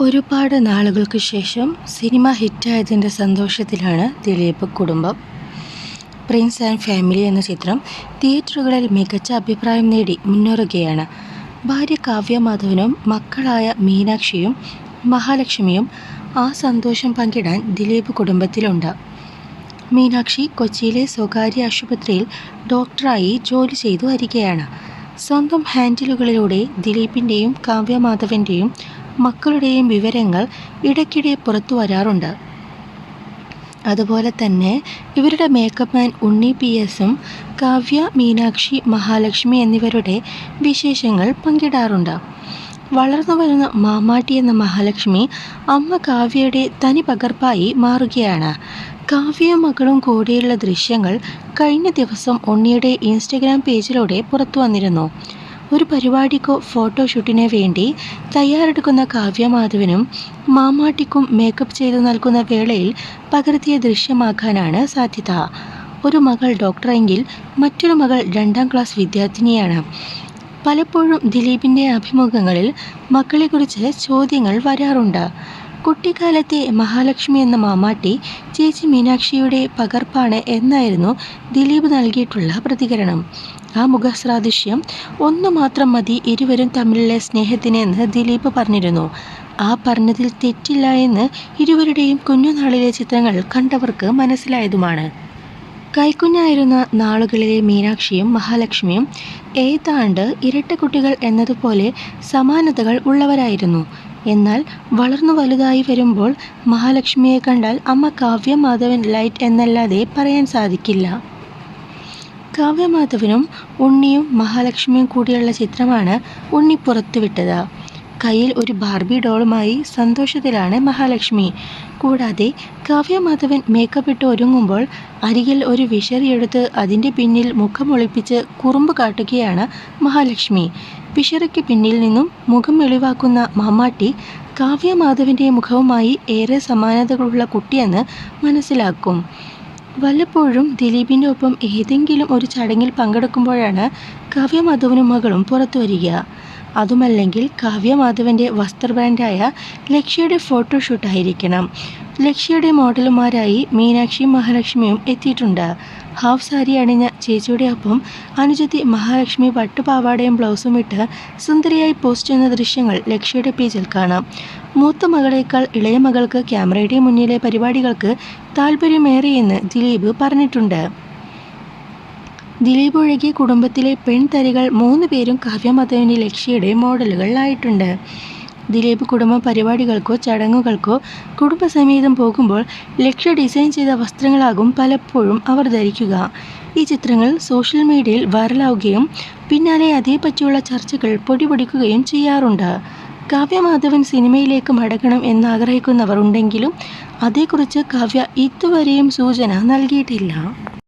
ഒരുപാട് നാളുകൾക്ക് ശേഷം സിനിമ ഹിറ്റായതിന്റെ സന്തോഷത്തിലാണ് ദിലീപ് കുടുംബം. പ്രിൻസ് ആൻഡ് ഫാമിലി എന്ന ചിത്രം തിയേറ്ററുകളിൽ മികച്ച അഭിപ്രായം നേടി മുന്നേറുകയാണ്. ഭാര്യ കാവ്യ മാധവനും മക്കളായ മീനാക്ഷിയും മഹാലക്ഷ്മിയും ആ സന്തോഷം പങ്കിടാൻ ദിലീപ് കുടുംബത്തിലുണ്ട്. മീനാക്ഷി കൊച്ചിയിലെ സ്വകാര്യ ആശുപത്രിയിൽ ഡോക്ടറായി ജോലി ചെയ്തു വരികയാണ്. സ്വന്തം ഹാൻഡിലുകളിലൂടെ ദിലീപിന്റെയും കാവ്യ മാധവന്റെയും മക്കളുടെയും വിവരങ്ങൾ ഇടയ്ക്കിടെ പുറത്തു വരാറുണ്ട്. അതുപോലെ തന്നെ ഇവരുടെ മേക്കപ്പ് മാൻ ഉണ്ണി പി എസും കാവ്യ മീനാക്ഷി മഹാലക്ഷ്മി എന്നിവരുടെ വിശേഷങ്ങൾ പങ്കിടാറുണ്ട്. വളർന്നു വരുന്ന മാമാട്ടി എന്ന മഹാലക്ഷ്മി അമ്മ കാവ്യയുടെ തനി പകർപ്പായി മാറുകയാണ്. കാവ്യയും മകളും കൂടെയുള്ള ദൃശ്യങ്ങൾ കഴിഞ്ഞ ദിവസം ഉണ്ണിയുടെ ഇൻസ്റ്റഗ്രാം പേജിലൂടെ പുറത്തു വന്നിരുന്നു. ഒരു പരിപാടിക്കോ ഫോട്ടോഷൂട്ടിനോ വേണ്ടി തയ്യാറെടുക്കുന്ന കാവ്യമാധവനും മാമാട്ടിക്കും മേക്കപ്പ് ചെയ്തു നൽകുന്ന വേളയിൽ പകർത്തിയ ദൃശ്യമാക്കാനാണ് സാധ്യത. ഒരു മകൾ ഡോക്ടറെങ്കിൽ മറ്റൊരു മകൾ രണ്ടാം ക്ലാസ് വിദ്യാർത്ഥിനിയാണ്. പലപ്പോഴും ദിലീപിന്റെ അഭിമുഖങ്ങളിൽ മക്കളെക്കുറിച്ച് ചോദ്യങ്ങൾ വരാറുണ്ട്. കുട്ടിക്കാലത്തെ മഹാലക്ഷ്മി എന്ന മാമാട്ടി ചേച്ചി മീനാക്ഷിയുടെ പകർപ്പാണ് എന്നായിരുന്നു ദിലീപ് നൽകിയിട്ടുള്ള പ്രതികരണം. ആ മുഖസാദൃശ്യം ഒന്നു മാത്രം മതി ഇരുവരും തമ്മിലുള്ള സ്നേഹത്തിന് എന്ന് ദിലീപ് പറഞ്ഞിരുന്നു. ആ പറഞ്ഞതിൽ തെറ്റില്ല എന്ന് ഇരുവരുടെയും കുഞ്ഞുനാളിലെ ചിത്രങ്ങൾ കണ്ടവർക്ക് മനസ്സിലായതുമാണ്. കൈക്കുഞ്ഞായിരുന്ന നാളുകളിലെ മീനാക്ഷിയും മഹാലക്ഷ്മിയും ഏതാണ്ട് ഇരട്ട കുട്ടികൾ എന്നതുപോലെ സമാനതകൾ ഉള്ളവരായിരുന്നു. എന്നാൽ വളർന്നു വലുതായി വരുമ്പോൾ മഹാലക്ഷ്മിയെ കണ്ടാൽ അമ്മ കാവ്യ മാധവൻ ലൈറ്റ് എന്നല്ലാതെ പറയാൻ സാധിക്കില്ല. കാവ്യമാധവനും ഉണ്ണിയും മഹാലക്ഷ്മിയും കൂടിയുള്ള ചിത്രമാണ് ഉണ്ണി പുറത്തുവിട്ടത്. കയ്യിൽ ഒരു ബാർബി ഡോളുമായി സന്തോഷത്തിലാണ് മഹാലക്ഷ്മി. കൂടാതെ കാവ്യമാധവൻ മേക്കപ്പ് ഇട്ട് ഒരുങ്ങുമ്പോൾ അരികിൽ ഒരു വിഷറിയെടുത്ത് അതിന്റെ പിന്നിൽ മുഖമൊളിപ്പിച്ച് കുറുമ്പ് കാട്ടുകയാണ് മഹാലക്ഷ്മി. വിഷറയ്ക്ക് പിന്നിൽ നിന്നും മുഖം വെളിവാക്കുന്ന മാമാട്ടി കാവ്യമാധവന്റെ മുഖവുമായി ഏറെ സമാനതകളുള്ള കുട്ടിയെന്ന് മനസ്സിലാക്കും. വല്ലപ്പോഴും ദിലീപിന്റെ ഒപ്പം ഏതെങ്കിലും ഒരു ചടങ്ങിൽ പങ്കെടുക്കുമ്പോഴാണ് കാവ്യ മാധവനും മകളും പുറത്തു വരിക. അതുമല്ലെങ്കിൽ കാവ്യമാധവന്റെ വസ്ത്ര ബ്രാൻഡായ ലക്ഷ്യയുടെ ഫോട്ടോഷൂട്ടായിരിക്കണം ലക്ഷ്യയുടെ മോഡലുമാരായി മീനാക്ഷിയും മഹാലക്ഷ്മിയും എത്തിയിട്ടുണ്ട്. ഹാഫ് സാരി അണിഞ്ഞ ചേച്ചിയുടെ ഒപ്പം അനുജത്തി മഹാലക്ഷ്മി പട്ടുപാവാടയും ബ്ലൗസും ഇട്ട് സുന്ദരിയായി പോസ്റ്റ് ചെയ്യുന്ന ദൃശ്യങ്ങൾ ലക്ഷ്യയുടെ പേജിൽ കാണാം. മൂത്ത മകളേക്കാൾ ഇളയ മകൾക്ക് ക്യാമറയുടെ മുന്നിലെ പരിപാടികൾക്ക് താല്പര്യമേറെയെന്ന് ദിലീപ് പറഞ്ഞിട്ടുണ്ട്. ദിലീപ് ഒഴികെ കുടുംബത്തിലെ പെൺതരികൾ മൂന്ന് പേരും കാവ്യമധവനി ലക്ഷ്യയുടെ മോഡലുകളായിട്ടുണ്ട് ദിലീപ് കുടുംബ പരിപാടികൾക്കോ ചടങ്ങുകൾക്കോ കുടുംബസമേതം പോകുമ്പോൾ ലക്ഷ്യ ഡിസൈൻ ചെയ്ത വസ്ത്രങ്ങളാകും പലപ്പോഴും അവർ ധരിക്കുക. ഈ ചിത്രങ്ങൾ സോഷ്യൽ മീഡിയയിൽ വൈറലാവുകയും പിന്നാലെ അതേപറ്റിയുള്ള ചർച്ചകൾ പൊടിപൊടിക്കുകയും ചെയ്യാറുണ്ട്. കാവ്യമാധവൻ സിനിമയിലേക്ക് മടങ്ങണം എന്നാഗ്രഹിക്കുന്നവർ ഉണ്ടെങ്കിലും അതേക്കുറിച്ച് കാവ്യ ഇതുവരെയും സൂചന നൽകിയിട്ടില്ല.